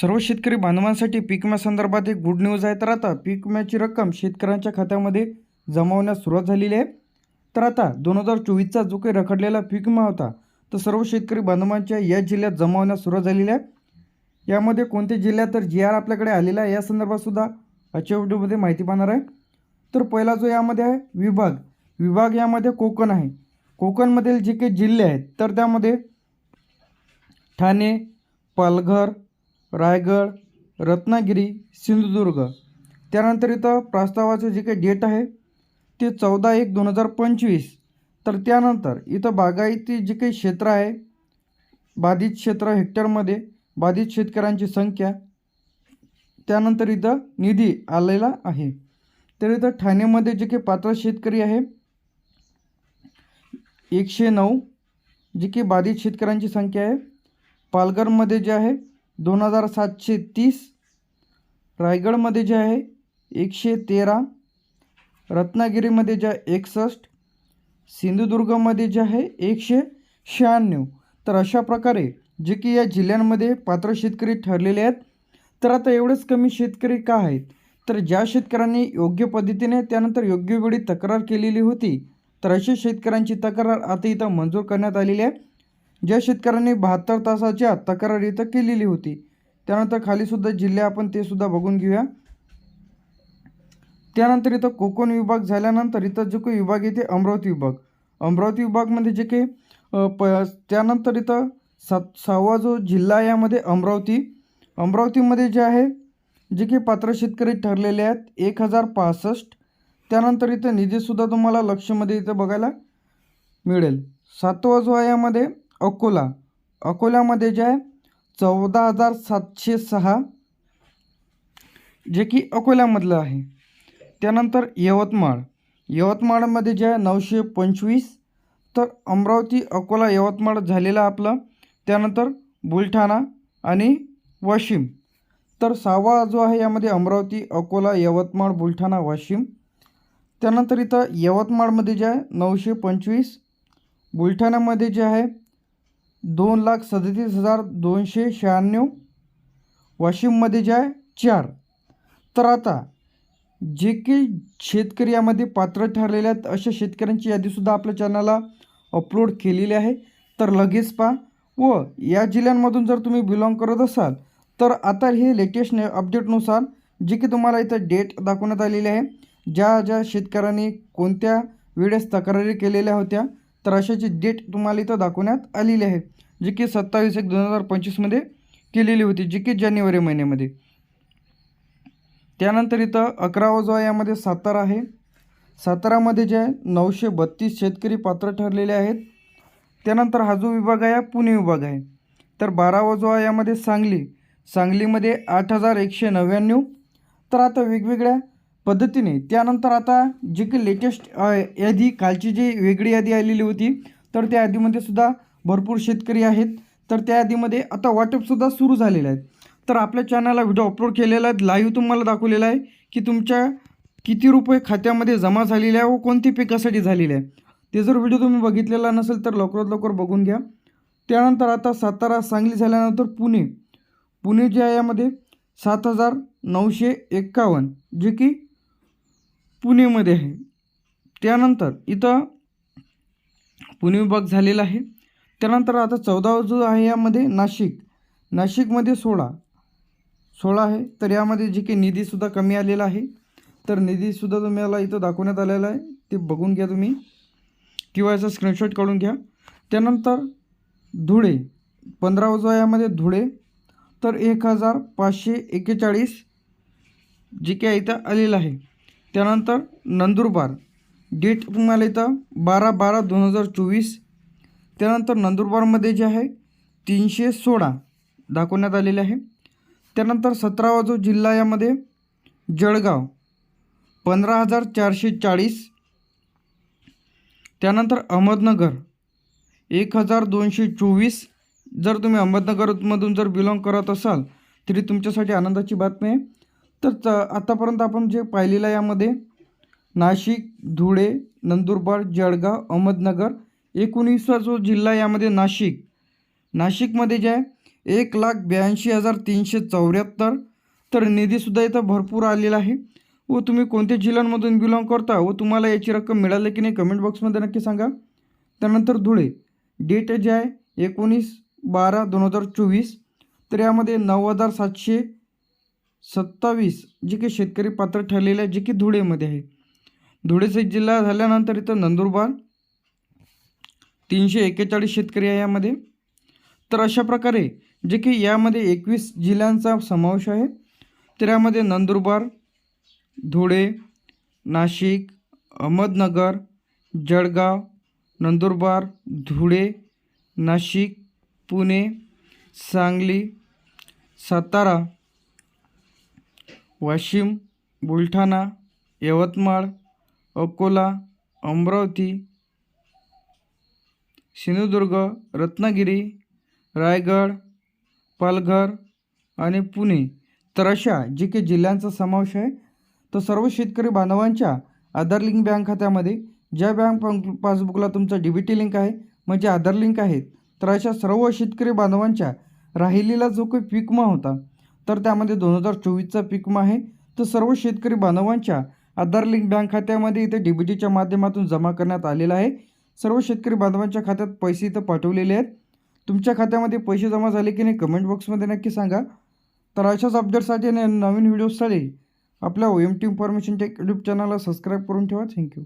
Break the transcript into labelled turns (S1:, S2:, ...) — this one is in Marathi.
S1: सर्व शेतकरी बांधवांसाठी पीक विम्यासंदर्भात एक गुड न्यूज आहे. तर आता पीक विम्याची रक्कम शेतकऱ्यांच्या खात्यामध्ये जमा होण्यास सुरुवात झालेली आहे. तर आता दोन हजार चोवीसचा जो काही रखडलेला पीक विमा होता तो सर्व शेतकरी बांधवांच्या या जिल्ह्यात जमा होण्यास सुरुवात झालेली आहे. यामध्ये कोणत्या जिल्ह्यात तर जी आर आपल्याकडे आलेला आहे या संदर्भातसुद्धा आजच्या व्हिडिओमध्ये माहिती पाहणार आहे. तर पहिला जो यामध्ये आहे विभाग. विभाग यामध्ये कोकण आहे. कोकणमधील जे काही जिल्हे आहेत तर त्यामध्ये ठाणे पालघर रायगड रत्नागिरी सिंधुदुर्ग. त्यानंतर इथं प्रस्तावाचं जे काही डेट आहे ते चौदा एक दोन हजार पंचवीस. तर त्यानंतर इथं बागायती जे काही क्षेत्र आहे बाधित क्षेत्र हेक्टरमध्ये बाधित शेतकऱ्यांची संख्या त्यानंतर इथं निधी आलेला आहे. तर इथं ठाणेमध्ये जे काही पात्र शेतकरी आहे एकशे नऊ जी की बाधित शेतकऱ्यांची संख्या आहे पालघरमध्ये जे आहे दोन हजार सातशे तीस रायगडमध्ये जे आहे एकशे तेरा रत्नागिरीमध्ये जे आहे एकसष्ट सिंधुदुर्गमध्ये जे आहे एकशे शहाण्णव. तर अशा प्रकारे जे की या जिल्ह्यांमध्ये पात्र शेतकरी ठरलेले आहेत. तर आता एवढेच कमी शेतकरी का आहेत? तर ज्या शेतकऱ्यांनी योग्य पद्धतीने त्यानंतर योग्य वेळी तक्रार केलेली होती तर अशा शेतकऱ्यांची तक्रार आता इथं मंजूर करण्यात आलेली आहे. ज्या शेतकऱ्यांनी बहात्तर तासाच्या तक्रार इथं केलेली होती त्यानंतर खालीसुद्धा जिल्हे आपण ते सुद्धा बघून घेऊया. त्यानंतर इथं कोकण विभाग झाल्यानंतर इथं जो काही विभाग येते अमरावती विभाग. अमरावती विभागमध्ये म्हणजे जे काही प त्यानंतर इथं सात सहावा जो जिल्हा आहे यामध्ये अमरावती. अमरावतीमध्ये जे आहे जे काही पात्र शेतकरी ठरलेले आहेत एक हजार पासष्ट. त्यानंतर इथं निधीसुद्धा तुम्हाला लक्षमध्ये इथं बघायला मिळेल. सातवा जो आहे यामध्ये अकोला. अकोल्यामध्ये जे आहे चौदा हजार सातशे सहा जे की अकोल्यामधलं आहे. त्यानंतर यवतमाळ. यवतमाळमध्ये जे आहे नऊशे पंचवीस. तर अमरावती अकोला यवतमाळ झालेलं आपलं. त्यानंतर बुलढाणा आणि वाशिम. तर सहावा जो आहे यामध्ये अमरावती अकोला यवतमाळ बुलढाणा वाशिम. त्यानंतर इथं यवतमाळमध्ये जे आहे नऊशे पंचवीस. बुलढाण्यामध्ये जे आहे दोन लाख सदतीस हजार दोनशे शहाण्णव. वाशिममध्ये जे आहे चार. तर आता जे की शेतकरी यामध्ये पात्र ठरलेले आहेत अशा शेतकऱ्यांची यादीसुद्धा आपल्या चॅनलला अपलोड केलेली आहे. तर लगेच पहा. व या जिल्ह्यांमधून जर तुम्ही बिलॉंग करत असाल तर आता हे लेटेस्ट ने अपडेटनुसार जे की तुम्हाला इथं डेट दाखवण्यात आलेली आहे ज्या ज्या शेतकऱ्यांनी कोणत्या वेळेस तक्रारी केलेल्या होत्या तर अशाची डेट तुम्हाला इथं दाखवण्यात आलेली आहे जी की सत्तावीस एक दोन हजार पंचवीसमध्ये केलेली होती जी की जानेवारी महिन्यामध्ये. त्यानंतर इथं अकरावा जो आहे यामध्ये सातारा आहे. सातारामध्ये जे आहे नऊशे बत्तीस शेतकरी पात्र ठरलेले आहेत. त्यानंतर हा जो विभाग आहे पुणे विभाग आहे. तर बारावा जो आहे यामध्ये सांगली. सांगलीमध्ये आठ हजार एकशे नव्याण्णव. तर आता वेगवेगळ्या पद्धतीने. त्यानंतर आता जे की लेटेस्ट यादी कालची जी वेगळी यादी आलेली होती तर त्या यादीमध्ये सुद्धा भरपूर शेतकरी आहेत. तर त्या यादीमध्ये आता वाटपसुद्धा सुरू झालेलं आहे. तर आपल्या चॅनलला व्हिडिओ अपलोड केलेला आहे लाईव्ह तुम्हाला दाखवलेला आहे की तुमच्या किती रुपये खात्यामध्ये जमा झालेले आहे व कोणती पिकासाठी झालेले आहे. ते जर व्हिडिओ तुम्ही बघितलेला नसेल तर लवकरात लवकर बघून घ्या. त्यानंतर आता सातारा सांगली झाल्यानंतर पुणे. पुणे जे आहे यामध्ये सात हजार नऊशे एक्कावन्न जे की पुणेमध्ये आहे. त्यानंतर इथं पुणे विभाग झालेला आहे. त्यानंतर आता चौदावा जो आहे यामध्ये नाशिक. नाशिकमध्ये सोळा. सोळा आहे. तर यामध्ये जे काही निधीसुद्धा कमी आलेला आहे. तर निधीसुद्धा तुम्हाला इथं दाखवण्यात आलेला आहे. ते बघून घ्या तुम्ही. किंवा याचा स्क्रीनशॉट काढून घ्या. त्यानंतर धुळे. पंधरावा जो आहे यामध्ये धुळे. तर एक हजार पाचशे एक्केचाळीस जे काही इथं आलेलं आहे. त्यानंतर नंदुरबार. डेट तुम्हाला इथं बारा बारा दोन हजार चोवीस. त्यानंतर नंदुरबारमध्ये जे आहे तीनशे सोळा दाखवण्यात आलेले आहे. त्यानंतर सतरावा जो जिल्हा यामध्ये जळगाव पंधरा हजार चारशे चाळीस. त्यानंतर अहमदनगर एक हजार दोनशे चोवीस. जर तुम्ही अहमदनगरमधून जर बिलॉंग करत असाल तरी तुमच्यासाठी आनंदाची बातमी आहे. तर च आतापर्यंत आपण जे पाहिलेलं आहे यामध्ये नाशिक धुळे नंदुरबार जळगाव अहमदनगर एकोणीसवा जो जिल्हा यामध्ये नाशिक. नाशिकमध्ये जे आहे एक लाख ब्याऐंशी हजार तीनशे चौऱ्याहत्तर तर निधीसुद्धा इथं भरपूर आलेला आहे. व तुम्ही कोणत्या जिल्ह्यांमधून बिलॉंग करता व तुम्हाला याची रक्कम मिळाली की नाही कमेंट बॉक्समध्ये नक्की सांगा. त्यानंतर धुळे. डेट जे आहे एकोणीस बारा दोन हजार चोवीस. तर यामध्ये नऊ हजार सातशे सत्तावीस जे की शेतकरी पात्र ठरलेले आहे जे की धुळेमध्ये आहे. धुळेचा जिल्हा झाल्यानंतर इथं नंदुरबार तीनशे एक्केचाळीस शेतकरी आहे यामध्ये. तर अशा प्रकारे जे की यामध्ये एकवीस जिल्ह्यांचा समावेश आहे. तर यामध्ये नंदुरबार धुळे नाशिक अहमदनगर जळगाव नंदुरबार धुळे नाशिक पुणे सांगली सातारा वाशिम बुलढाणा यवतमाळ अकोला अमरावती सिंधुदुर्ग रत्नागिरी रायगड पालघर आणि पुणे. तर अशा जे काही जिल्ह्यांचा समावेश आहे तर सर्व शेतकरी बांधवांच्या आधार लिंक बँक खात्यामध्ये. ज्या बँक पासबुकला तुमचा डी बी टी लिंक आहे म्हणजे आधार लिंक आहे तर अशा सर्व शेतकरी बांधवांच्या राहिलेला जो काही पीकमा होता तर त्यामध्ये दोन हजार चोवीसचा पीकमा आहे. तर सर्व शेतकरी बांधवांच्या आधार लिंक बँक खात्यामध्ये इथे डी बी टीच्या माध्यमातून जमा करण्यात आलेला आहे. सर्व शेतकरी बांधवांच्या खात्यात पैसे इथं पाठवलेले आहेत. तुमच्या खात्यामध्ये पैसे जमा झाले की नाही कमेंट बॉक्समध्ये नक्की सांगा. तर अशाच अपडेटसाठी आणि नवीन व्हिडिओजसाठी आपल्या O M T information tech YouTube चॅनलला सबस्क्राईब करून ठेवा. Thank you